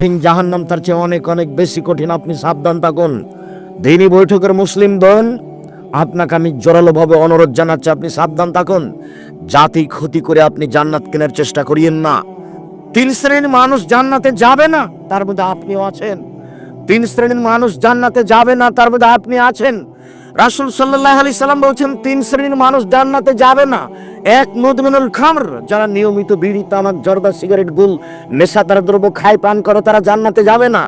জাহান্নাম তার চেয়ে অনেক অনেক বেশি কঠিন। আপনি সাবধান থাকুন। দিনই বৈঠকের মুসলিম বোন আপনাকে আমি জোরালোভাবে অনুরোধ জানাচ্ছি, আপনি সাবধান থাকুন। জাতি ক্ষতি করে আপনি জান্নাত কেনার চেষ্টা করিয়েন না। তিন শ্রেণির মানুষ জান্নাতে যাবে না, তার মধ্যে আপনিও আছেন। তিন শ্রেণির মানুষ জান্নাতে যাবে না, তার মধ্যে আপনি আছেন। রাসুল সাল্লাহ আলি সাল্লাম বলছেন, তিন শ্রেণির মানুষ জান্নাতে যাবে না। এক মুদমিনুল খামর, যারা নিয়মিত বিড়ি, তামাক, জর্দা, সিগারেট, গুল নেশাদার দ্রব্য খায়, পান করে, তারা জান্নাতে যাবে না।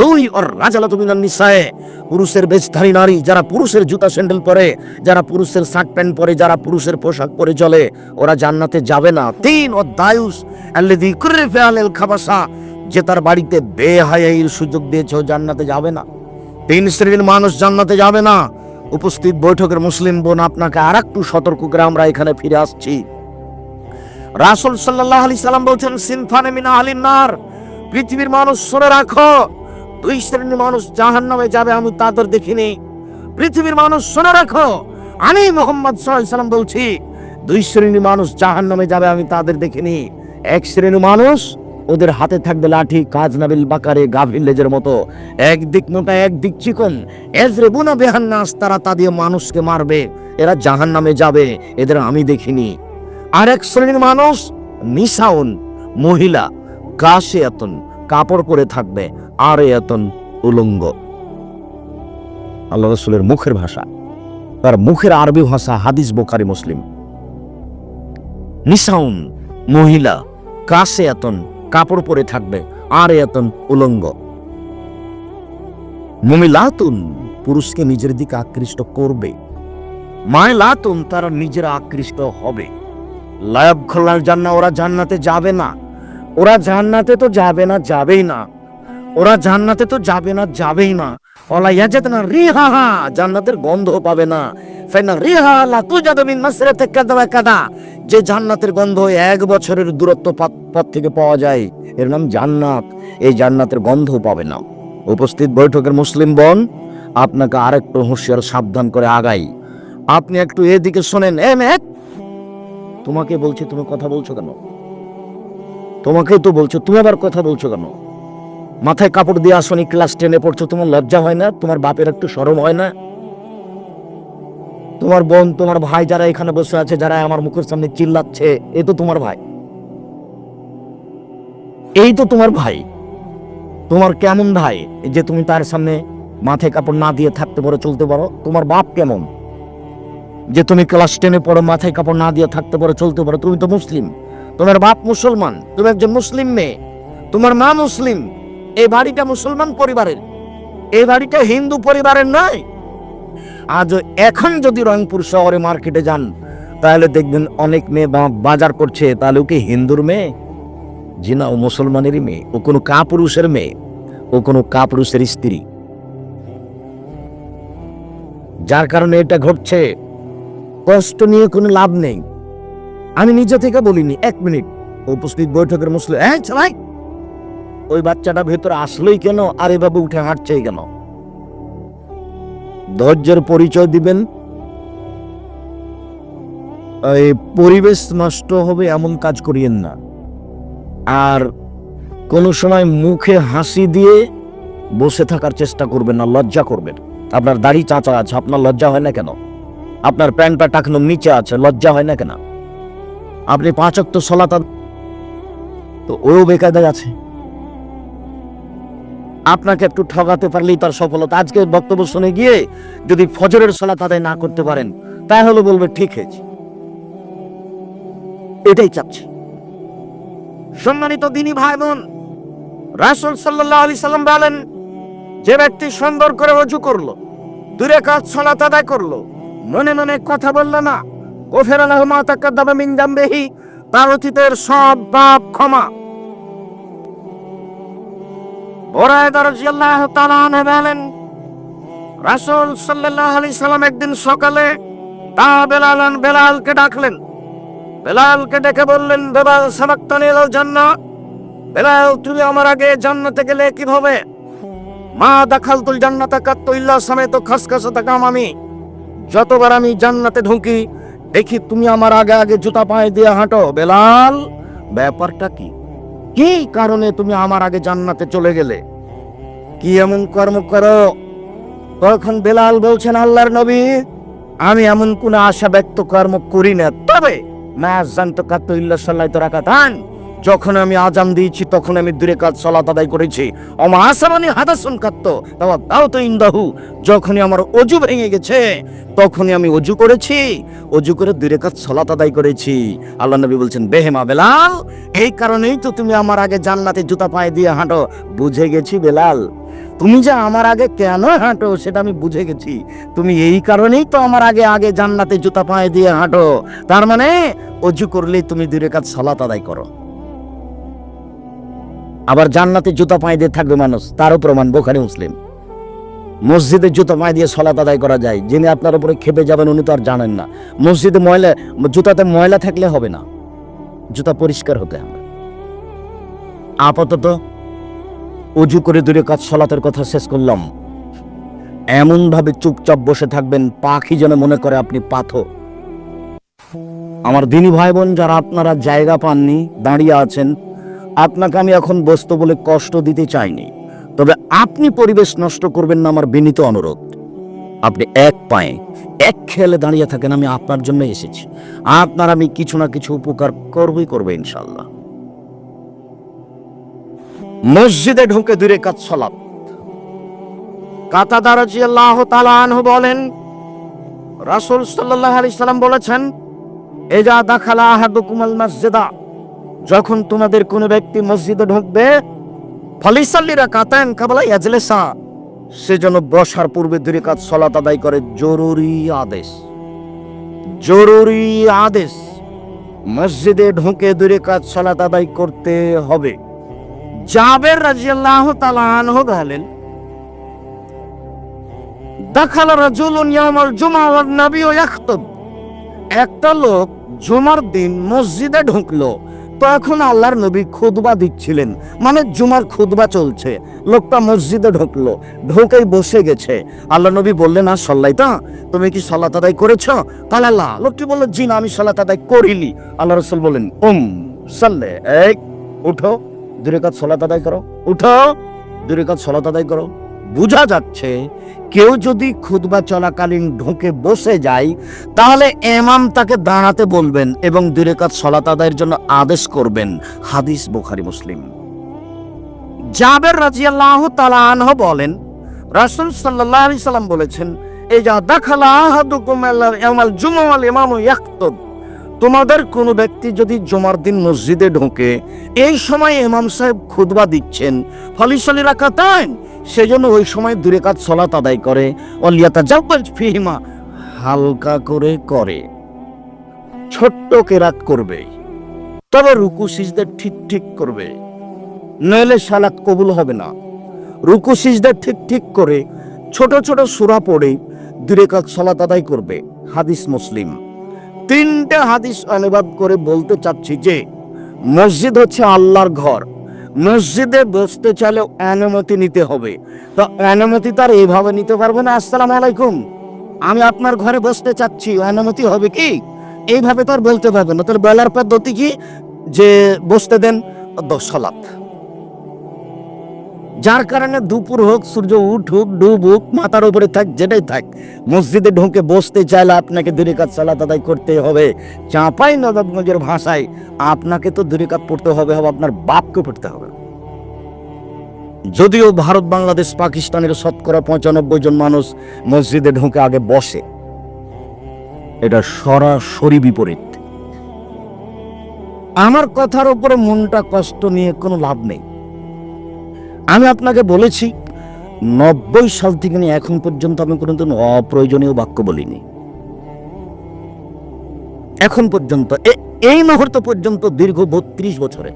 দুই ওর রাজালা তুমি নিসায়ে, পুরুষের বেশধারী নারী, যারা পুরুষের জুতা স্যান্ডেল পরে, যারা পুরুষের শার্ট প্যান্ট পরে, যারা পুরুষের পোশাক পরে চলে, ওরা জান্নাতে যাবে না। তিন ও দায়ুস, আল্লাযী কুররে ফিআলাল খাবাসা, যে তার বাড়িতে বেহায়াইর সুযোগ দিয়েছে জান্নাতে যাবে না। তিন শ্রেণির মানুষ জান্নাতে যাবে না। উপস্থিত বৈঠকের মুসলিম বোন আপনাকে আর একটু সতর্ক করে আমরা এখানে ফিরে আসছি। রাসুল সাল্লাহ আলি সাল্লাম বলছেন, সিনফানে মিনা আলিন নার, পৃথিবীর মানুষ শুনে রাখো, দুই শ্রেণির মানুষ জাহান নামে যাবে, আমি তাদের দেখিনি। পৃথিবীর মানুষ শুনে রাখো, আমি মোহাম্মদ সাল্লাম বলছি, দুই শ্রেণির মানুষ জাহান নামে যাবে, আমি তাদের দেখিনি। এক শ্রেণির মানুষ ওদের হাতে থাকবে লাঠি, কাজ নাবিল বাকারে গাভীর লেজের মতো। একদিক মোটা একদিক চিকন। এজরে বুনা বেহান্নাস তারা তা দিয়ে মানুষকে মারবে। এরা জাহান নামে যাবে, এদের আমি দেখিনি। আর এক শ্রেণির মানুষ, নিশাউন, মহিলা কাশে এতন, কাপড় পরে থাকবে, আর এতন উলঙ্গ। আল্লাহ রসুলের মুখের ভাষা, তার মুখের আরবি ভাষা হাদিস বোকারি মুসলিম। নিশাউন, মহিলা কাশে এতন কাপড় পরে থাকবে আর এতন উলঙ্গ। মমিলাতুন পুরুষকে নিজের দিকে আকৃষ্ট করবে। মায়লাতুন তারা নিজেরা আকৃষ্ট হবে। লায়ব খোলার জান্না ওরা জান্নাতে যাবে না। ওরা জান্নাতে তো যাবে না, যাবেই না। ওরা জান্নাতে তো যাবে না, যাবেই না। ওলা ইয়াজাত না রিহা হা জান্নাতের গন্ধ পাবে না। ফাইনা রিহা লা তুজাদু মিন মাসরাতে কাদা কাদা যে জান্নাতের গন্ধ এক বছরের দূরত্ব পথ থেকে পাওয়া যায়, এর নাম জান্নাত। এই জান্নাতের গন্ধ পাবে না। উপস্থিত বৈঠকের মুসলিম বন, আপনাকে আরেকটু হুঁশিয়ার সাবধান করে আগাই। আপনি একটু এদিকে শোনেন। এম এক তোমাকে বলছি তুমি কথা বলছো কেন? তোমাকেই তো বলছো, তুমি আবার কথা বলছো কেন? মাথায় কাপড় দিয়ে আসনি ক্লাস টেনে পড়ছো, তোমার লজ্জা হয় না? তোমার বাপের একটু সরম হয় না? তোমার বোন, তোমার ভাই যারা এখানে বসে আছে, যারা আমার মুখের সামনে চিল্লাচ্ছে, এ তো তোমার ভাই। এই তো তোমার ভাই। তোমার কেমন ভাই? যে তুমি তার সামনে মাথায় কাপড় না দিয়ে থাকতে পারো, চলতে পারো, তোমার বাপ কেমন? যে তুমি ক্লাস টেনে পড়ো, মাথায় কাপড় না দিয়ে থাকতে পারো, চলতে পারো, তুমি তো মুসলিম। তোমার বাপ মুসলমান, তুমি একজন মুসলিম মেয়ে। তোমার মা মুসলিম। এই বাড়িটা মুসলমান পরিবারের। এই বাড়িটা হিন্দু পরিবারের নয়। আজ এখন যদি রংপুর শহরে মার্কেটে যান, তাহলে দেখবেন অনেক মেয়ে বাজার করছে। তাহলে ও কি হিন্দুর মেয়ে? জি না ও মুসলমানেরই মেয়ে। ও কোনো কাপুরুষের মেয়ে। ও কোনো কাপুরুষের স্ত্রী। যার কারণে এটা ঘটছে। কষ্ট নিয়ে কোনো লাভ নেই। আমি নিজে থেকে বলিনি। এক মিনিট। উপস্থিত বৈঠকের মুসলিম হ্যাঁ চালাই ওই বাচ্চাটা ভেতরে আসলোই কেন? আর এভাবে উঠে হাঁটছেই কেন? ধৈর্যের পরিচয় দিবেন। এই পরিবেশ নষ্ট হবে এমন কাজ করিয়েন না। আর কোনো সময় মুখে হাসি দিয়ে বসে থাকার চেষ্টা করবেন না, লজ্জা করবেন। আপনার দাড়ি চাচা আছে, আপনার লজ্জা হয় না কেন? আপনার প্যান্টটা টাকনো নিচে আছে, লজ্জা হয় না কেন? আপনি পাঁচক তো সলাতা তো ওও বেকায়দায় আছে। আপনাকে একটু ঠগাতে পারলেই তার সফলতা। আজকে বক্তব্য শুনে গিয়ে যদি ফজরের সলা আদায় না করতে পারেন, তাহলে বলবে, ঠিক হয়েছে। এটাই চাচ্ছে সম্মানিত দিনী ভাই বোন রাসুল সাল্লাহ আলি সাল্লাম বলেন, যে ব্যক্তি সুন্দর করে অজু করল, দূরে কাজ সলাত আদায় করল, মনে মনে কথা বলল না, ওফের আল্লাহ মাতাকাদ্দামা মিন জামবেহি তার অতীতের সব পাপ ক্ষমা। ওরায়দা রাদিয়াল্লাহু তাআলা আনহু বলেন, রাসূল সাল্লাল্লাহু আলাইহি একদিন সকালে তা বেলাল বেলালকে ডাকলেন। বেলালকে ডেকে বললেন, বেলাল সাবাক্তানি ইলাল জান্নাহ বেলাল, তুমি আমার আগে জান্নাতে গেলে কীভাবে? মা দাখালতুল জান্নাতা কাত্তু ইল্লা সামেত খাসখাসা তাকাম আমি যতবার আমি জান্নাতে ঢুকি, দেখি তুমি আমার আগে আগে জুতা পায়ে দিয়ে হাঁটো। বেলাল, ব্যাপারটা কি? কি কারণে তুমি আমার আগে জান্নাতে চলে গেলে? কি এমন কর্ম করো? তখন বেলাল বলছেন, আল্লাহর নবী, আমি এমন কোন আশা ব্যক্ত কর্ম করি না। তবে মা জানতো কাতুল্লা সাল্লাই তো রাখা যখন আমি আজান দিয়েছি, তখন আমি দূরে কাজ, সলাত আদায় করেছি। অমা আসামানি হাদাসুন কাত্ত তাও তাও তো ইন্দাহু। যখনই আমার অজু ভেঙে গেছে, তখনই আমি অজু করেছি। অজু করে দূরে কাজ, সলাত আদায় করেছি। আল্লাহ নবী বলছেন বেহেমা বেলাল, এই কারণেই তো তুমি আমার আগে জান্নাতে জুতা পায়ে দিয়ে হাঁটো। বুঝে গেছি বেলাল, তুমি যে আমার আগে কেন হাঁটো সেটা আমি বুঝে গেছি। তুমি এই কারণেই তো আমার আগে আগে জান্নাতে জুতা পায়ে দিয়ে হাঁটো। তার মানে অজু করলেই তুমি দূরে কাজ, সলাত আদায় করো। আবার জান্নাতে জুতা পায়ে দিয়ে থাকবে মানুষ, তারও প্রমাণ বোখারি মুসলিম। মসজিদে জুতা পায়ে দিয়ে সলাত আদায় করা যায়, যিনি আপনার উপরে খেপে যাবেন উনি তো আর জানেন না। মসজিদে ময়লা, জুতাতে ময়লা থাকলে হবে না। জুতা পরিষ্কার হতে হবে। আপাতত উজু করে দূরে কাজ, সলাতের কথা শেষ করলাম। এমন ভাবে চুপচাপ বসে থাকবেন, পাখি যেন মনে করে আপনি পাথর। আমার দিনী ভাই বোন যারা আপনারা জায়গা পাননি, দাঁড়িয়ে আছেন আপনাকে আমি এখন বসতে বলে কষ্ট দিতে চাইনি। তবে আপনি পরিবেশ নষ্ট করবেন না আমার বিনীত অনুরোধ। আপনি এক পায়ে, এক খেলে দাঁড়িয়ে থাকেন, আমি আপনার জন্য এসেছি। আপনার আমি কিছু না কিছু উপকার করবই, করবে ইনশাল্লাহ মসজিদে ঢুকে দূরে কাজ সলাপ কাতাদা রাজিয়াল্লাহু তাআলা বলেন, রাসূল সাল্লাল্লাহু আলাইহি সাল্লাম বলেছেন এজা দাখালা আহাদুকুমাল মসজিদা। যখন তোমাদের কোনো ব্যক্তি মসজিদে ঢুকবে ফলিসাল্লিরা কাতায়ন কাবলা ইয়াজলেসা সে যেন বসার পূর্বে দূরে কাজ সলাত আদায় করে জরুরি আদেশ। জরুরি আদেশ। মসজিদে ঢুকে দূরে কাজ সলাত আদায় করতে হবে। জাবের রাজিয়াল্লাহু তাআলা আনহু বলেন, দাখাল রাজুলুন ইয়াউমাল জুমআ ওয়ান নাবিয়্যু একটা লোক জুমার দিন মসজিদে ঢুকলো তখন আল্লাহর নবী খুদবা দিচ্ছিলেন। মানে জুমার খুদবা চলছে। লোকটা মসজিদে ঢুকলো, ঢুকেই বসে গেছে। আল্লাহ নবী বললেন, আর সল্লাই তা তুমি কি সলাত আদায় করেছ? তাহলে আল্লাহ, লোকটি বলল, জি না, আমি সলাত আদায় করিনি। আল্লাহ রসুল বললেন, উম, সাল্লে এক উঠো দূরে কাজ সলাত আদায় করো, উঠো দূরে কাজ সলাত আদায় করো। বোঝা যাচ্ছে, কেউ যদি খুতবা চলাকালীন ঢুকে বসে যায়, তাহলে এমাম তাকে দাঁড়াতে বলবেন এবং দূরে কাজ সলাত আদায়ের জন্য আদেশ করবেন। হাদিস বুখারি, মুসলিম। জাবের রাজিয়াল্লাহু তাআলা আনহু বলেন, রাসূল সাল্লাল্লাহু আলাইহি সাল্লাম বলেছেন এই যা দাখালা আহাদুকুম ইয়ামাল জুমআ ওয়াল ইমামু ইয়াখতুব। তোমাদের কোনো ব্যক্তি যদি জুমার দিন মসজিদে ঢোকে, এই সময় ইমাম সাহেব খুতবা দিচ্ছেন ফলিসলি রাখাতেন সেজন্য ওই সময় দূরে কাজ সলাত আদায় করে। অলিয়াতা জাব্বাজ ফিহিমা হালকা করে করে। ছোট্ট কেরাত করবে। তবে রুকু সিজদা ঠিক ঠিক করবে। নইলে সালাত কবুল হবে না। রুকু সিজদা ঠিক ঠিক করে ছোট ছোট সুরা পড়ে দূরে কাজ সলাত আদায় করবে। হাদিস মুসলিম। তিনটে হাদিস অনুবাদ করে বলতে চাচ্ছি যে, মসজিদ হচ্ছে আল্লাহর ঘর। মসজিদে বসতে চাইলে অনুমতি নিতে হবে। তো অনুমতি তার এইভাবে নিতে পারব না। আসসালাম আলাইকুম। আমি আপনার ঘরে বসতে চাচ্ছি। অনুমতি হবে কি? এইভাবে তো আর বলতে পারবে না। তাহলে বলার পদ্ধতি কি? যে বসতে দেন সলাপ যার কারণে দুপুর হোক, সূর্য উঠুক ডুবুক মাথার উপরে থাক, যেটাই থাক, মসজিদে ঢুকে বসতে চাইলে আপনাকে দুরিকাত সালাত আদায় করতে হবে। চাঁপাই নবাবগঞ্জের ভাষায় আপনাকে তো দুরিকাত পড়তে হবে হবে আপনার বাপকে পড়তে হবে। যদিও ভারত, বাংলাদেশ, পাকিস্তানের শতকরা পঁচানব্বই জন মানুষ মসজিদে ঢুকে আগে বসে, এটা সরাসরি বিপরীত। আমার কথার উপরে মনটা কষ্ট নিয়ে কোনো লাভ নেই। আমি আপনাকে বলেছি, নব্বই সাল থেকে নিয়ে এখন পর্যন্ত আমি কোনোদিন অপ্রয়োজনীয় বাক্য বলিনি। এখন পর্যন্ত এই মুহূর্ত পর্যন্ত দীর্ঘ বত্রিশ বছরে।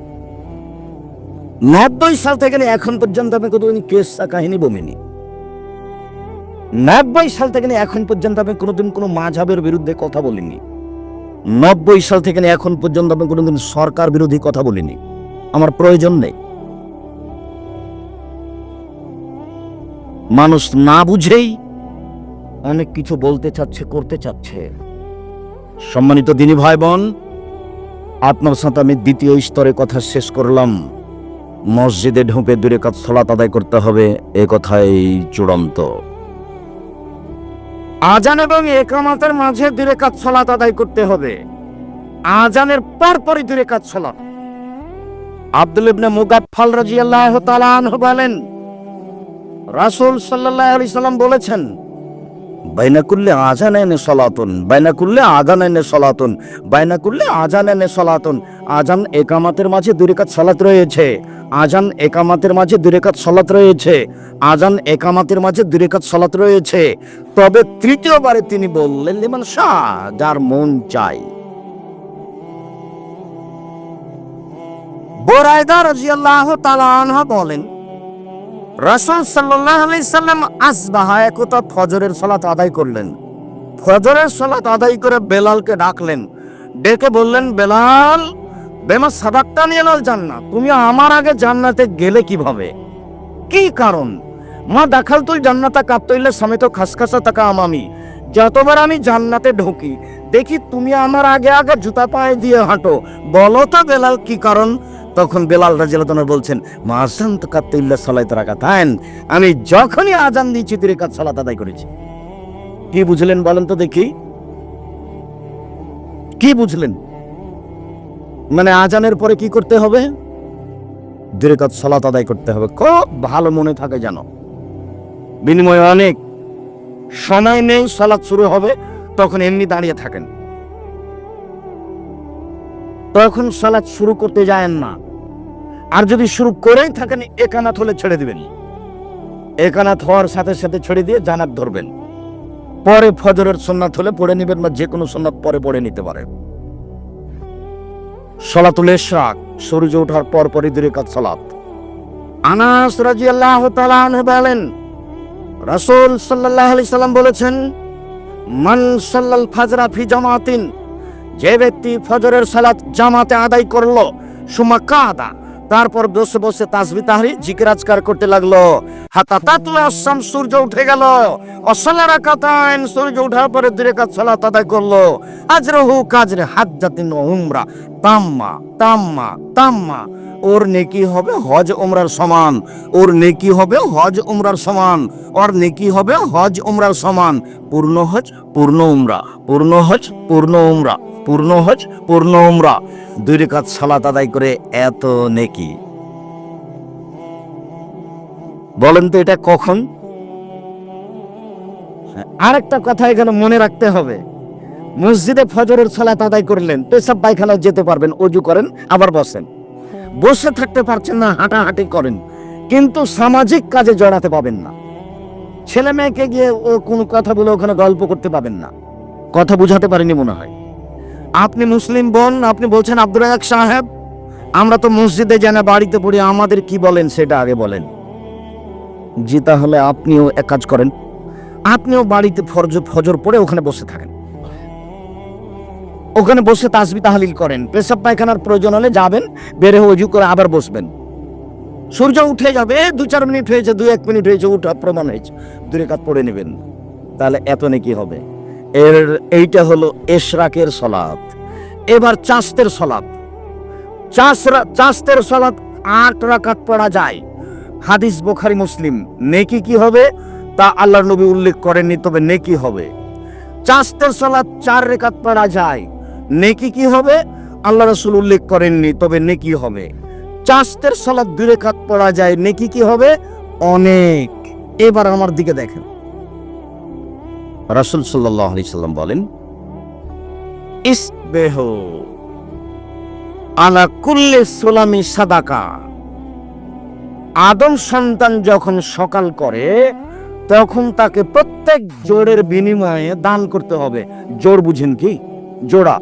নব্বই সাল থেকে নিয়ে এখন পর্যন্ত আমি কোনোদিন কেসা কাহিনী বমিনি নব্বই সাল থেকে নিয়ে এখন পর্যন্ত আমি কোনোদিন কোনো মাঝাবের বিরুদ্ধে কথা বলিনি। নব্বই সাল থেকে নিয়ে এখন পর্যন্ত আমি কোনোদিন সরকার বিরোধী কথা বলিনি। আমার প্রয়োজন নেই। মানুষ না বুঝেই অনেক কিছু বলতে চাচ্ছে, করতে চাচ্ছে। সম্মানিত দিনী ভাই বোন আপনার আমি দ্বিতীয় স্তরে কথা শেষ করলাম। মসজিদে ঢুকে দূরে কাজ সলাত আদায় করতে হবে, এ কথাই চূড়ান্ত। আজান এবং একামাতের মাঝে দূরে কাজ সলাত আদায় করতে হবে। আজানের পরপরই দূরে কাজ সলাত। আব্দুল ইবনে মুগাফফাল রাদিয়াল্লাহু তাআলা আনহু বলেন রাসূল সাল্লাল্লাহু আলাইহি সাল্লাম বলেছেন বাইনা আজান এনে সলাতুন বাইনা আজান এনে সলাতুন বাইনা আজান এনে সলাতুন। আজান একামাতের মাঝে দুই রাকাত সালাত রয়েছে। আজান একামাতের মাঝে দুই রাকাত সালাত রয়েছে। আজান একামাতের মাঝে দুই রাকাত সালাত রয়েছে। তবে তৃতীয়বারে তিনি বললেন, লিমান শাহ, যার মন চাই। বোরায়দা রাদিয়াল্লাহু তাআলা আনহা বলেন রাসূল সাল্লাল্লাহু আলাইহি সাল্লাম আসবাহা একতা ফজরের সালাত আদায় করলেন। ফজরের সলাত আদায় করে বেলালকে ডাকলেন। ডেকে বললেন, বেলাল, বেমা সাদাকটা নিয়ে নাল জান্নাত, তুমি আমার আগে জান্নাতে গেলে কীভাবে? কি কারণ? মা দেখাল তুই জান্নাতা কাঁপতইলে সমেত খাসখাসা টাকা আমামি। যতবার আমি জান্নাতে ঢুকি, দেখি তুমি আমার আগে আগে জুতা পায়ে দিয়ে হাঁটো। বলো তো বেলাল, কি কারণ? তখন বেলাল রাজিয়াল্লাহ বলছেন, মা আজান তো কাত্তিল্লা তাইন আমি যখনই আজান দিয়েছি তুই কাজ সালাত আদায় করেছি। কি বুঝলেন বলেন তো দেখি। কি বুঝলেন? মানে আজানের পরে কি করতে হবে? কাজ সালাত আদায় করতে হবে। খুব ভালো মনে থাকে যেন বিনিময়ে অনেক সময় নেই সালাত শুরু হবে, তখন এমনি দাঁড়িয়ে থাকেন। তখন সালাত শুরু করতে যায়েন না। আর যদি শুরু করেই থাকেন একানাথ হলে ছেড়ে দিবেন। একানাথ হওয়ার সাথে সাথে ছেড়ে দিয়ে জানাত ধরবেন। পরে ফজরের সন্ন্যাত হলে পড়ে নেবেন বা যে কোনো সন্ন্যাত পরে পড়ে নিতে পারে। সলাতুল ইশরাক সূর্য ওঠার পর পরই দুই কাজ সালাত। আনাস তাআলা আনহু বলেন, রাসূল সাল্লাল্লাহু আলাইহি সাল্লাম বলেছেন, মান সাল্লাল ফাজরা ফি জামাতিন যে ব্যক্তি ফজরের সালাত জামাতে আদায় করল সুমা কাদা। তারপর বসে বসে তাসবি তাহারি জিকিরাজকার করতে লাগল। হাতা তাতলা আসাম সূর্য উঠে গেল। অসলারা কাতাইন সূর্য উঠার পরে দূরে কাজ সালাত আদায় করল। আজরহু কাজরে হাত ও উমরা। তাম্মা তাম্মা তাম্মা। ওর নেকি হবে হজ উমরার সমান। ওর নেকি হবে হজ উমরার সমান। ওর নেকি হবে হজ উমরার সমান। পূর্ণ হজ, পূর্ণ উমরা। পূর্ণ হজ, পূর্ণ উমরা। পূর্ণ হজ, পূর্ণ উমরা। দুই রেখাত সালাত আদায় করে এত নেকি। বলেন তো এটা কখন? আরেকটা কথা এখানে মনে রাখতে হবে। মসজিদে ফজরের সালাত আদায় করলেন, পেশাব পায়খানায় যেতে পারবেন, অজু করেন, আবার বসেন। বসে থাকতে পারছেন না, হাঁটাহাঁটি করেন। কিন্তু সামাজিক কাজে জড়াতে পাবেন না। ছেলে মেয়েকে গিয়ে ও কোনো কথা বলে ওখানে গল্প করতে পাবেন না। কথা বুঝাতে পারেনি মনে হয়। আপনি মুসলিম বোন, আপনি বলছেন আব্দুল রাজাক সাহেব, আমরা তো মসজিদে জানা বাড়িতে পড়ি, আমাদের কি বলেন সেটা আগে বলেন। জি, তাহলে আপনিও এক কাজ করেন। আপনিও বাড়িতে ফরজ ফজর পড়ে ওখানে বসে থাকেন। ওখানে বসে তাসবি তাহলিল করেন। পেশাব পায়খানার প্রয়োজন হলে যাবেন, বেড়ে অজু করে আবার বসবেন। সূর্য উঠে যাবে, দু চার মিনিট হয়েছে, দু এক মিনিট হয়েছে উঠা প্রমাণ হয়েছে। দূরে কাত পড়ে নেবেন। তাহলে এত নাকি হবে। এর, এইটা হলো এশরাকের সলাত এবার চাস্তের সলাত চাষরা চাস্তের সলাত আট রাকাত পড়া যায়। হাদিস বোখারি, মুসলিম। নেকি কি হবে? তা আল্লাহর নবী উল্লেখ করেননি, তবে নেকি হবে। চাস্তের সলাত চার রেখাত পড়া যায়। নেকি কি হবে? আল্লাহ রসুল উল্লেখ করেননি, তবে নেকি হবে। চাস্তের সলাত দুই রেখাত পড়া যায়, নেকি কি হবে? অনেক। এবার আমার দিকে দেখেন। রাসূল আলাইহি সাল্লাম বলেন, ইসবেহ আলা কুল্লি সুলামি সাদাকা। আদম সন্তান যখন সকাল করে, তখন তাকে প্রত্যেক জোড়ের বিনিময়ে দান করতে হবে। জোড় বুঝেন কি? জোড়া।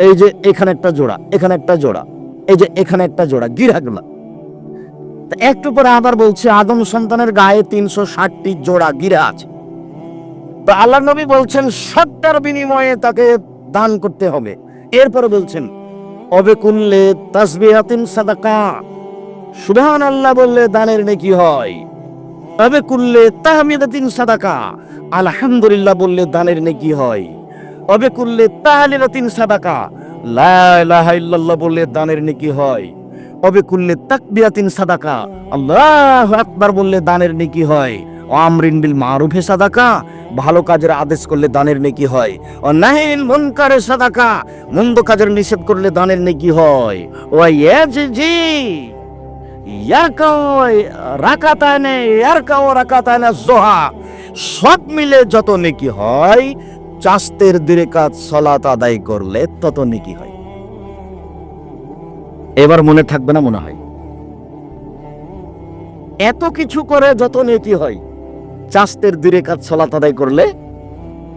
এই যে এখানে একটা জোড়া, এখানে একটা জোড়া, এই যে এখানে একটা জোড়া গিরাগুলা একটু পরে আবার বলছে, আদম সন্তানের গায়ে তিনশো ষাটটি জোড়া গিরা আছে। তো আল্লাহ নবী বলছেন সবটার বিনিময়ে তাকে দান করতে হবে। এরপরে বলছেন, অবে অবেকুল্লে তাসবিহাতিন সাদাকা। সুবহান আল্লাহ বললে দানের নেকি হয়। তবে কুল্লে তাহমিদাতিন সাদাকা। আলহামদুলিল্লাহ বললে দানের নেকি হয়। অবে কুল্লে তাহলিলাতিন সাদাকা? লা ইলাহা ইল্লাল্লাহ বললে দানের নেকি হয়। অবে কুল্লে তাকবিয়াতিন সাদাকা? আল্লাহ আকবার বললে দানের নেকি হয়। আমরিন বিল মারুফে সাদাকা। ভালো কাজের আদেশ করলে দানের নেকি হয়। ও নাহিল মুনকারে সাদাকা। মন্দ কাজের নিষেধ করলে দানের নেকি হয়। ও ইয়াজি ইয়ারকাও রাকাতানে ইয়ারকাও রাকাতানে জোহা সব মিলে যত নেকি হয় চাস্তের দিরেকাত সলাত আদায় করলে তত নেকি হয়? এবার মনে থাকবে না মনে হয়। এত কিছু করে যত নেকি হয় চাস্তের দূরে কাজ সলাত আদায় করলে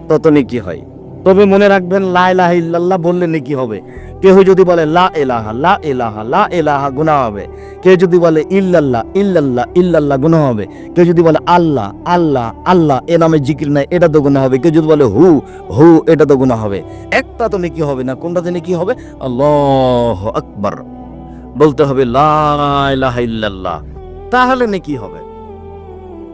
তত নেকি হয়? তবে মনে রাখবেন, লা ইলাহা ইল্লাল্লাহ বললে নেকি হবে? কেউ যদি বলে, লা এলাহা লা এলাহা লা এলাহা গুনাহ হবে। কেউ যদি বলে, ইল্লাল্লাহ ইল্লাল্লাহ ইল্লাল্লাহ গুনাহ হবে। কেউ যদি বলে, আল্লাহ আল্লাহ আল্লাহ, এ নামে জিকির নাই, এটা তো গুনাহ হবে। কেউ যদি বলে, হু হু, এটা তো গুনাহ হবে। একটা তো নেকি হবে না কোনটাতে নেকি হবে? আল্লাহ আকবার। বলতে হবে, লা ইলাহা ইল্লাল্লাহ। তাহলে নাকি হবে?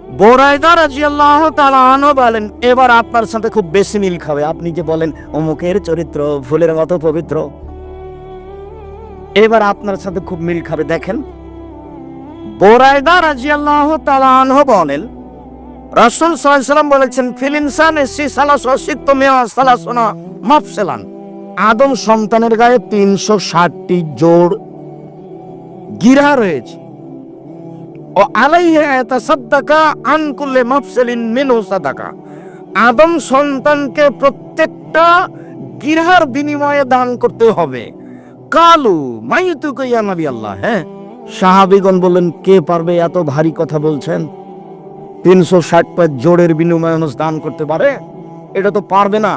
বোরাইদা রাজিয়াল্লাহু তাআলা আনহু বলেন, এবার আপনার সাথে খুব বেশি মিল খাবে। আপনি যে বলেন, অমুকের চরিত্র ফুলের মতো পবিত্র। এবার আপনার সাথে খুব মিল খাবে। দেখেন বোরাইদা রাজিয়াল্লাহু তাআলা আনহু বলেন, রাসূল সাল্লাম বলেছেন, ফিল ইনসানে সি সালাসু সিত্তু মিয়া সালাসুনা মাফসিলান। আদম সন্তানের গায়ে তিনশো ষাটটি জোড় গিরা রয়েছে। ও আলাইহা তাসাদ্দাকা আন কুল্লি মাফসালিন মিনহু সাদাকা। আদম সন্তানকে প্রত্যেকটা গিরহার বিনিময়ে দান করতে হবে। কালু মাইতুক ইয়া নবী আল্লাহ হ্যাঁ? সাহাবীগণ বললেন, কে পারবে এত ভারী কথা বলছেন? তিনশো ষাট পাঁচ জোড়ের বিনিময়ে মানুষ দান করতে পারে? এটা তো পারবে না।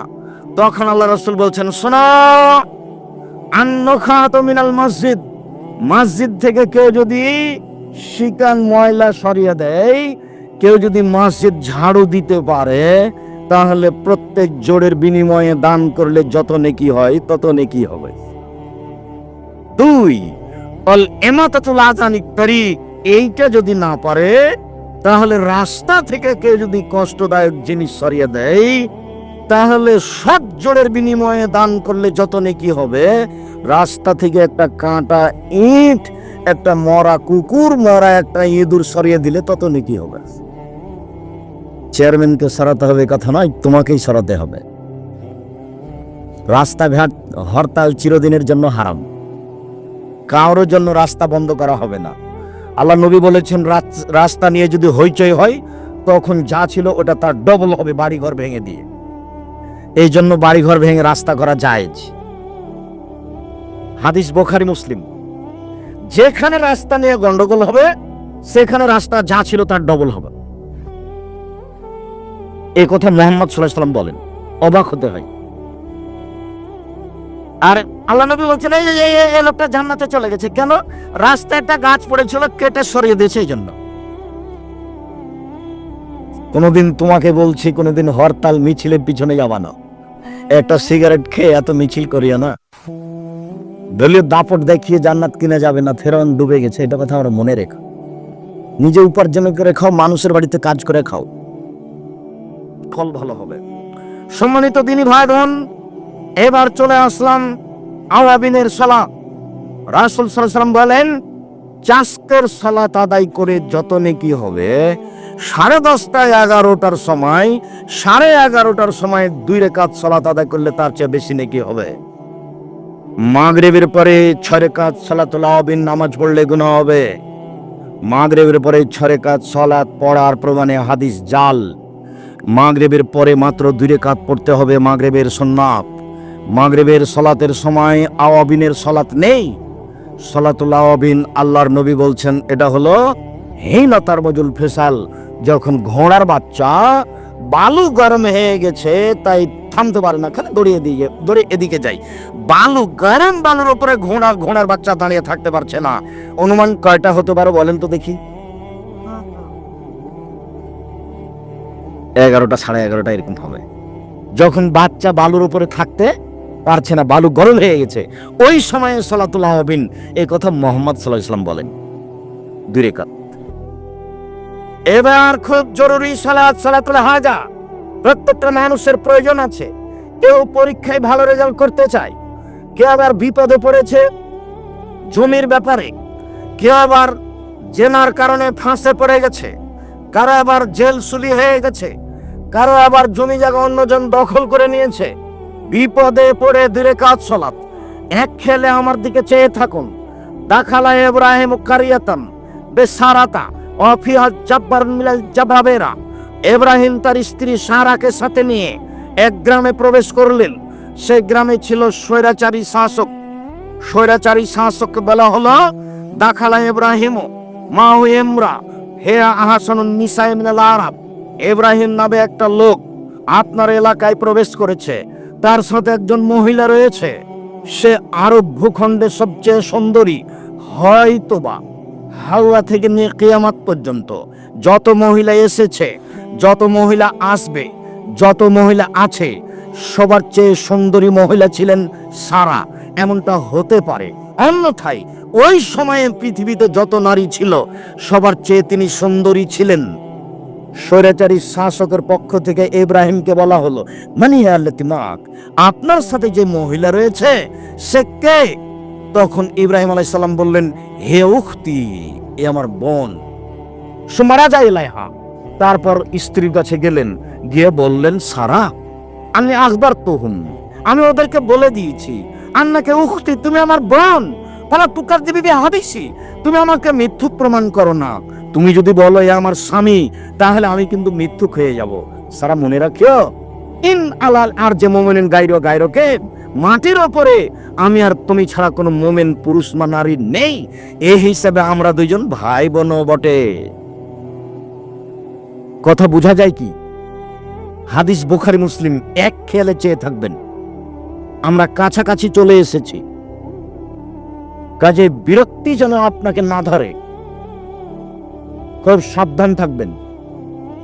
তখন আল্লাহ রসুল বলছেন, শোনা আন্ন খাত মিনাল মসজিদ। মসজিদ থেকে কেউ যদি শিকান ময়লা সরিয়ে দেয়। কেউ যদি মসজিদ ঝাড়ু দিতে পারে, তাহলে প্রত্যেক জোড়ের বিনিময়ে দান করলে যত নেকি হয়, তত নেকি হবে। দুই, অল এমাতাতুল আজানিক তারিক এইটা যদি না পারে, তাহলে রাস্তা থেকে কেউ যদি কষ্টদায়ক জিনিস সরিয়ে দেয় তাহলে সব জোড়ের বিনিময়ে দান করলে যত নেকি হবে? রাস্তা থেকে একটা কাঁটা ইট, একটা মরা কুকুর, মরা একটা ইঁদুর সরিয়ে দিলে তত নেকি হবে? চেয়ারম্যানকে সরাতে হবে কথা নয়, তোমাকেই সরাতে হবে। রাস্তাঘাট হরতাল চিরদিনের জন্য হারাম। কারোর জন্য রাস্তা বন্ধ করা হবে না। আল্লাহ নবী বলেছেন রাস্তা নিয়ে যদি হইচই হয়, তখন যা ছিল ওটা তার ডবল হবে, বাড়িঘর ভেঙে দিয়ে। এই জন্য বাড়িঘর ভেঙে রাস্তা করা জায়েজ। হাদিস বোখারি মুসলিম। যেখানে রাস্তা নিয়ে গন্ডগোল হবে, সেখানে রাস্তা যা ছিল তার ডবল হবে। এ কথা মোহাম্মদ সাল্লাহ সাল্লাম বলেন। অবাক হতে হয়। আর আল্লাহ নবী বলছেন এই লোকটা জান্নাতে চলে গেছে। কেন? রাস্তায় একটা গাছ পড়েছিল, কেটে সরিয়ে দিয়েছে এই জন্য। কোনোদিন তোমাকে বলছি, কোনোদিন হরতাল মিছিলের পিছনে যাবা না। একটা সিগারেট খেয়ে এত মিছিল করিয়া না। দলীয় দাপট দেখিয়ে জান্নাত কিনে যাবে না ফেরাউন ডুবে গেছে, এটা কথা আমরা মনে রেখো। নিজে উপার্জন করে খাও, মানুষের বাড়িতে কাজ করে খাও। ফল ভালো হবে। সম্মানিত দিনী ভাই বোন এবার চলে আসলাম আওয়াবিনের সালা রাসুল সাল্লাম বলেন চাষকের সালাত আদায় করে যত নেকি হবে, সাড়ে দশটায় এগারোটার সময়, সাড়ে এগারোটার সময় দুই রেখাত সালাত আদায় করলে তার চেয়ে বেশি নেকি হবে। মাগরেবের পরে ছয় রেখাত সালাতুল আবিন নামাজ পড়লে গুনাহ হবে। মাগরেবের পরে ছয় রেখাত সালাত পড়ার প্রমাণে হাদিস জাল। মাগরেবের পরে মাত্র দুই রেখাত পড়তে হবে মাগরেবের সুন্নাত। মাগরেবের সলাতের সময় আওয়াবিনের সলাত নেই সলাতুল আওয়াবিন আল্লাহর নবী বলছেন, এটা হলো হেইনতার মজুল ফেসাল, যখন ঘোড়ার বাচ্চা বালু গরম হয়ে গেছে, তাই থামতে পারে না, খালি দড়িয়ে দিয়ে দড়িয়ে এদিকে যাই বালু গরম, বালুর উপরে ঘোড়া, ঘোড়ার বাচ্চা দাঁড়িয়ে থাকতে পারছে না। অনুমান কয়টা হতে পারে বলেন তো দেখি। এগারোটা সাড়ে এগারোটা এরকম হবে। যখন বাচ্চা বালুর উপরে থাকতে পারছে না, বালু গরম হয়ে গেছে। ওই সময়ে সলাতুল্লাহ বিন এই কথা মোহাম্মদ সাল্লাহ ইসলাম বলেন। দুই রেখাত। এবার খুব জরুরি সালাত, সালাতুল হাজা। প্রত্যেকটা মানুষের প্রয়োজন আছে। কেউ পরীক্ষায় ভালো রেজাল্ট করতে চায়। কেউ আবার বিপদে পড়েছে জমির ব্যাপারে। কেউ আবার জেনার কারণে ফাঁসে পড়ে গেছে। কারও আবার জেল সুলি হয়ে গেছে। কারও আবার জমি জায়গা অন্যজন দখল করে নিয়েছে। বিপদে পড়ে দূরে কাজ চলাত এক খেলে আমার দিকে চেয়ে থাকুন। দাখালা ইব্রাহিম কারিয়াতাম বেসারাতা অফিয়া জাব্বার মিলাল জাবাবেরা ইব্রাহিম তার স্ত্রী সারাকে সাথে নিয়ে এক গ্রামে প্রবেশ করলেন। সেই গ্রামে ছিল স্বৈরাচারী শাসক। স্বৈরাচারী শাসক বলা হলো দাখালা ইব্রাহিম মাও এমরা হে আহাসান নিসাই মিনাল আরব। ইব্রাহিম নামে একটা লোক আপনার এলাকায় প্রবেশ করেছে। তার সাথে একজন মহিলা রয়েছে। সে আরব ভূখণ্ডের সবচেয়ে সুন্দরী, হয়তোবা হাওয়া থেকে নিয়ে কেয়ামাত পর্যন্ত যত মহিলা এসেছে, যত মহিলা আসবে, যত মহিলা আছে, সবার চেয়ে সুন্দরী মহিলা ছিলেন সারা, এমনটা হতে পারে। অন্যথায় ওই সময়ে পৃথিবীতে যত নারী ছিল, সবার চেয়ে তিনি সুন্দরী ছিলেন। স্বৈরাচারী শাসকের পক্ষ থেকে ইব্রাহিমকে বলা হলো মানি আল্লাতিমাক আপনার সাথে যে মহিলা রয়েছে, সে কে? তখন ইব্রাহিম আলাইসাল্লাম বললেন, হে উখতি, এ আমার বোন। সুমারা যায় লাইহা তারপর স্ত্রীর কাছে গেলেন, গিয়ে বললেন, সারা আমি আকবর তোহুম আমি ওদেরকে বলে দিয়েছি, আন্নাকে উখতি, তুমি আমার বোন তারা তুকার দিবি হাদিসি তুমি আমাকে মিথ্যুক প্রমাণ করো না। তুমি যদি বলো, এ আমার স্বামী তাহলে আমি কিন্তু মিথ্যুক হয়ে যাব। সারা মনে রাখিও, ইন আলাল আর যে মোমেন গাইরো গাইরোকে মাটির ওপরে আমি আর তুমি ছাড়া কোনো মোমেন, পুরুষ বা নারী নেই। এ হিসাবে আমরা দুইজন ভাই বোন বটে। কথা বোঝা যায় কি? হাদিস বুখারি, মুসলিম এক খেয়ালে চেয়ে থাকবেন। আমরা কাছাকাছি চলে এসেছি। কাজে বিরক্তি যেন আপনাকে না ধরে। খুব সাবধান থাকবেন।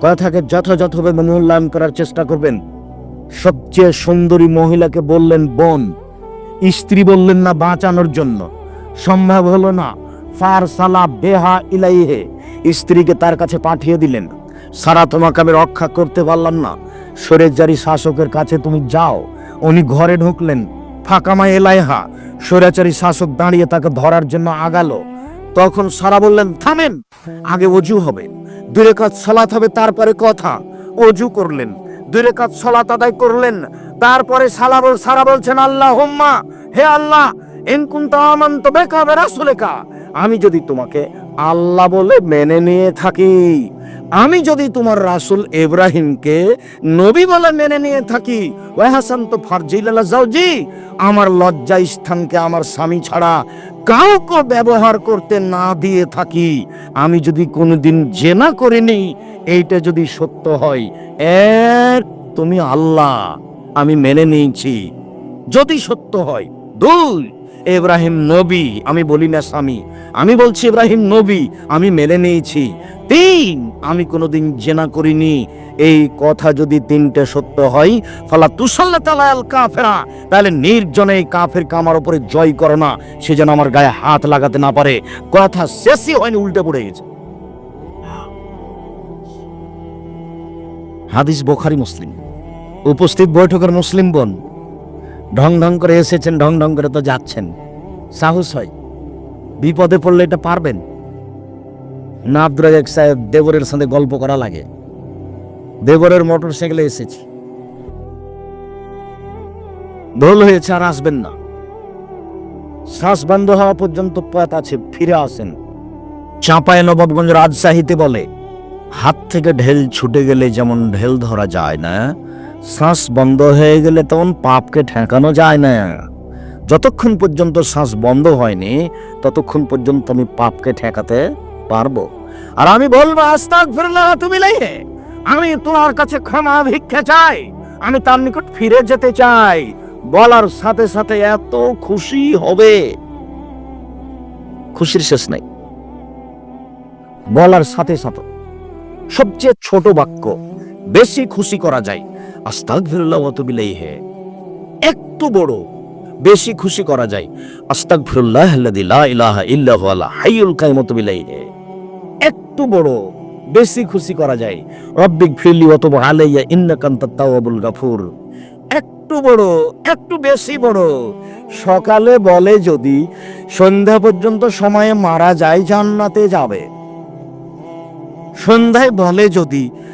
কথাকে যথাযথভাবে মূল্যায়ন করার চেষ্টা করবেন। সবচেয়ে সুন্দরী মহিলাকে বললেন বোন, স্ত্রী বললেন না বাঁচানোর জন্য। সম্ভব হলো না। ফার সালা বেহা ইলাইহে, স্ত্রীকে তার কাছে পাঠিয়ে দিলেন। সারা তোমাকে আমি রক্ষা করতে পারলাম না। সরেজারি শাসকের কাছে তুমি যাও। উনি ঘরে ঢুকলেন। ফাঁকামা এলাইহা স্বৈরাচারী শাসক দাঁড়িয়ে তাকে ধরার জন্য আগালো। তখন সারা বললেন, থামেন, আগে অজু হবে। দূরে কাজ সলাত হবে, তারপরে কথা। অজু করলেন। দূরে কাজ সলাত আদায় করলেন। তারপরে সালা বল, সারা বলছেন আল্লাহ হোম্মা হে আল্লাহ এনকুন তামান্ত বেকা বেরাসুলেকা আমি যদি তোমাকে আল্লাহ বলে মেনে নিয়ে থাকি। আমি যদি তোমার রাসুল ইব্রাহিমকে নবী বলে মেনে নিয়ে থাকি ওই হাসান তো ফারজিল্লা যাওজি আমার লজ্জা স্থানকে আমার স্বামী ছাড়া কাউকে ব্যবহার করতে না দিয়ে থাকি। আমি যদি কোনোদিন জেনা করিনি, এইটা যদি সত্য হয় এক তুমি আল্লাহ, আমি মেনে নিয়েছি। যদি সত্য হয়, দুই ইব্রাহিম নবী, আমি বলি না স্বামী। আমি বলছি, ইব্রাহিম নবী, আমি মেনে নিয়েছি। তিন, আমি কোনোদিন জেনা করিনি। এই কথা যদি তিনটে সত্য হয়, ফালা তুসাল্লা তালাল কাফেরা। তাহলে নির্জনে এই কাফের কামার উপরে জয় করো না। সে যেন আমার গায়ে হাত লাগাতে না পারে। কথা শেষই হয়নি, উল্টে পড়ে গেছে। হাদিস বোখারি মুসলিম। উপস্থিত বৈঠকের মুসলিম বোন ঢং ঢং করে এসেছেন, ঢং ঢং করে তো যাচ্ছেন। সাহস হয়। বিপদে পড়লে এটা পারবেন? না আব্দুল সাহেব, দেবরের সাথে গল্প করা লাগে। দেবরের মোটর সাইকেলে এসেছি। ভুল হয়েছে আর আসবেন না। শ্বাস বন্ধ হওয়া পর্যন্ত পথ আছে, ফিরে আসেন। চাঁপায় নবাবগঞ্জ রাজশাহীতে বলে, হাত থেকে ঢেল ছুটে গেলে যেমন ঢেল ধরা যায় না শ্বাস বন্ধ হয়ে গেলে তখন পাপকে ঠেকানো যায় না। যতক্ষণ পর্যন্ত শ্বাস বন্ধ হয়নি, ততক্ষণ পর্যন্ত আমি পাপকে ঠেকাতে পারব। আর আমি বলব আস্তাক ফিরলা তুমি লাইহে আমি তোমার কাছে ক্ষমা ভিক্ষা চাই। আমি তার নিকট ফিরে যেতে চাই। বলার সাথে সাথে এত খুশি হবে। খুশির শেষ নাই। বলার সাথে সাথে সবচেয়ে ছোট বাক্য, বেশি খুশি করা যায়। একটু বড়, বেশি খুশি করা যায়। একটু বড়, বেশি খুশি করা যায়। রব্বিক ফিরলি আলাইয়া তাওয়াবুল গাফুর। একটু বড়, একটু বেশি বড়। সকালে বলে যদি সন্ধ্যা পর্যন্ত সময়ে মারা যায়, জান্নাতে যাবে। সন্ধ্যায় বলে যদি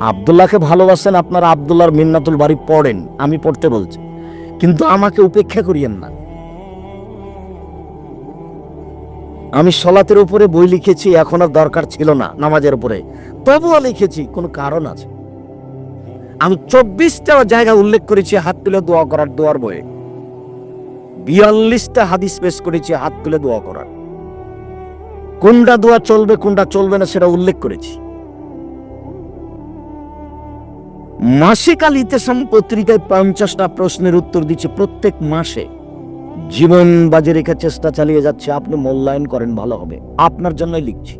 আবদুল্লাহকে ভালোবাসেন, আপনারা আবদুল্লাহর মিন্নাতুল বাড়ি পড়েন, আমি পড়তে বলছি। কিন্তু আমাকে উপেক্ষা করিয়েন না। আমি সলাতের উপরে বই লিখেছি, এখন আর দরকার ছিল না নামাজের উপরে। তবুও লিখেছি, কোনো কারণ আছে। আমি চব্বিশটা জায়গা উল্লেখ করেছি, হাত তুলে দোয়া করার, দোয়ার বইয়ে। বিয়াল্লিশটা হাদিস পেশ করেছি, হাত তুলে দোয়া করার। কোনটা দোয়া চলবে, কোনটা চলবে না, সেটা উল্লেখ করেছি। মাসিক আল ইতেসাম পত্রিকায় পঞ্চাশটা প্রশ্নের উত্তর দিচ্ছে প্রত্যেক মাসে। জীবন বাজে রেখে চেষ্টা চালিয়ে যাচ্ছে, আপনি মূল্যায়ন করেন, ভালো হবে। আপনার জন্যই লিখছি।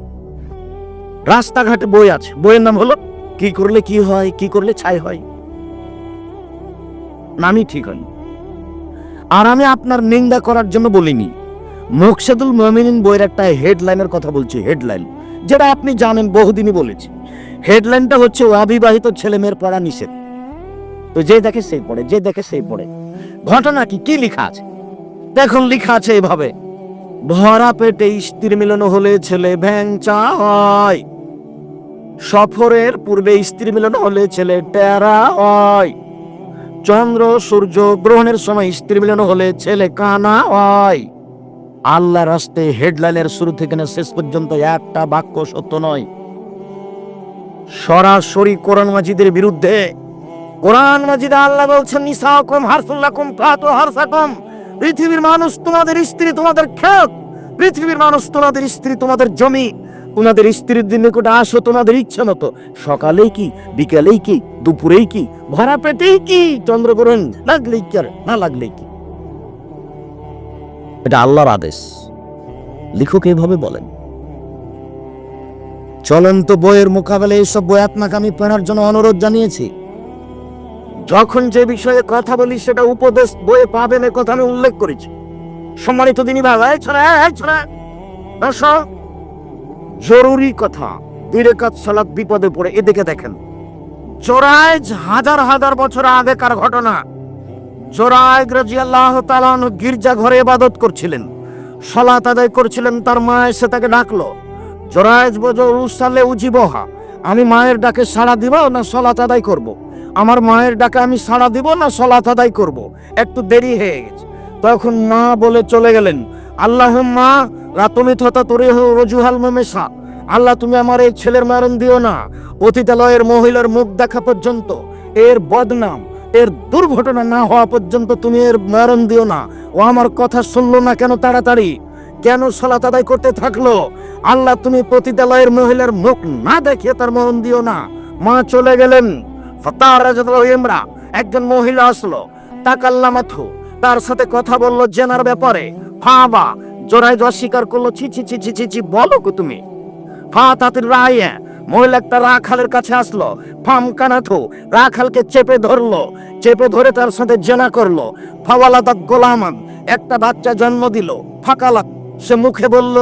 রাস্তাঘাটে বই আছে। বইয়ের নাম হলো, কি করলে কি হয়, কি করলে ছাই হয়। নামই ঠিক হয়নি। আর আমি আপনার নিন্দা করার জন্য বলিনি। মুকসেদুল মমিনিন বইয়ের একটা হেডলাইনের কথা বলছি হেডলাইন যেটা আপনি জানেন, বহুদিনই বলেছি। হেডলাইনটা হচ্ছে অবিবাহিত ছেলে মেয়ের পড়া নিষেধ। তো যে দেখে সেই পড়ে, যে দেখে সেই পড়ে। ঘটনা কি? কি লেখা আছে? দেখুন, লেখা আছে এভাবে, ভরা পেটে স্ত্রীর মিলন হলে ছেলে ভ্যাংচা হয়। সফরের পূর্বে স্ত্রী মিলন হলে ছেলে টেরা হয়। চন্দ্র, সূর্য গ্রহণের সময় স্ত্রী মিলন হলে ছেলে কানা হয়। আল্লাহ রাস্তে হেডলাইনের শুরু থেকে শেষ পর্যন্ত একটা বাক্য সত্য নয়। সরাসরি কোরআন মাজিদের বিরুদ্ধে। কোরআন মাজিদে আল্লাহ বলছেন, নিসাকুম হারসুল্লাকুম ফাতু হারসাকুম। পৃথিবীর মানুষ তোমাদের স্ত্রী, তোমাদের খেত। পৃথিবীর মানুষ তোমাদের স্ত্রী, তোমাদের জমি। তোমাদের স্ত্রীর দিন নিকটে আসো, তোমাদের ইচ্ছা মতো। সকালেই কি, বিকালেই কি, দুপুরেই কি, ভরা পেটেই কি চন্দ্রগ্রহণ লাগলেই কি আর না লাগলেই কি? এটা আল্লাহর আদেশ। লেখক এভাবে বলেন চলন্ত বইয়ের মোকাবেলায় এইসব বই আপনাকে আমি পড়ার জন্য অনুরোধ জানিয়েছি। যখন যে বিষয়ে কথা বলি, সেটা উপদেশ বইয়ে পাবেন এ কথা আমি উল্লেখ করেছি। সম্মানিত দিনী ভাই ছোড়া ছোড়া। দর্শক জরুরি কথা, বিরেকাত সালাত বিপদে পড়ে, এদিকে দেখেন। জোরাইজ হাজার হাজার বছর আগেকার ঘটনা। জোরাইজ রাজিয়াল্লাহ তাআলা গির্জা ঘরে ইবাদত করছিলেন। সলাত আদায় করছিলেন, তার মা এসে তাকে ডাকলো। উসালে উজিবহা। আমি মায়ের ডাকে সাড়া দিব না সলাত আদায় করব। আমার মায়ের ডাকে আমি সাড়া দিব না সলাত আদায় করব। একটু দেরি হয়ে গেছে। তখন মা বলে চলে গেলেন আল্লাহ মা রাতমি থতা তোরে রজুহাল মেমেশা আল্লাহ, তুমি আমার এই ছেলের মারণ দিও না। অতীতালয়ের মহিলার মুখ দেখা পর্যন্ত, এর বদনাম, এর দুর্ঘটনা না হওয়া পর্যন্ত তুমি এর মারণ দিও না। ও আমার কথা শুনলো না কেন তাড়াতাড়ি? কেন সলাত আদায় করতে থাকল? আল্লাহ তুমি পতিতালয়ের মহিলার মুখ না দেখিয়ে তার মন দিও না। মা চলে গেলেন। ইমরা, একজন মহিলা আসলো। তাকাল্লামাথু, তার সাথে কথা বলল জেনার ব্যাপারে। ফা ফাবা জোরাই অস্বীকার করল, ছি ছি ছি ছি ছি ছি, বলো কো তুমি? ফা তাতির রায়ে, মহিলা একটা রাখালের কাছে আসলো। ফাম কানাথু রাখালকে চেপে ধরলো। চেপে ধরে তার সাথে জেনা করল। ফাওয়ালাদা গোলামান, একটা বাচ্চা জন্ম দিল। ফাকালাত সে মুখে বলল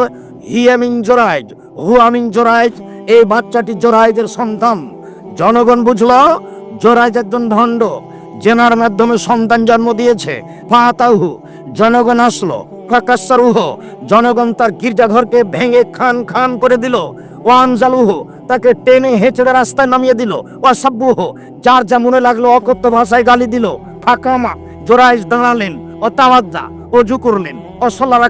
হিয়ামিন জোরাইজ হুয়ামিন জোরাইজ, এই বাচ্চাটি জোরাইজের সন্তান। জনগণ বুঝল জোরাইজ একজন ভণ্ড, জেনার মাধ্যমে সন্তান জন্ম দিয়েছে। ফাতাহু জনগণ আসলো ফাকাসারুহ জনগণ তার গির্জাঘরকে ভেঙে খান খান করে দিল। ওয়ানজালুহ তাকে টেনে হেঁচড়ে রাস্তায় নামিয়ে দিল। ওয়াসাব্বুহ যার যা মনে লাগল অকথ্য ভাষায় গালি দিল। ফাকামা, জোরাইজ দাঁড়ালেন, ও তাওয়াজ্জা অজু করলেন ও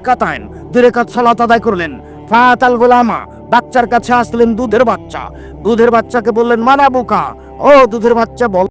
কাতায়ন দূরে কাজ সলাত আদায় করলেন। ফাতাল গোলামা, বাচ্চার কাছে আসলেন দুধের বাচ্চা। দুধের বাচ্চাকে বললেন মানা বোকা ও, দুধের বাচ্চা, বল।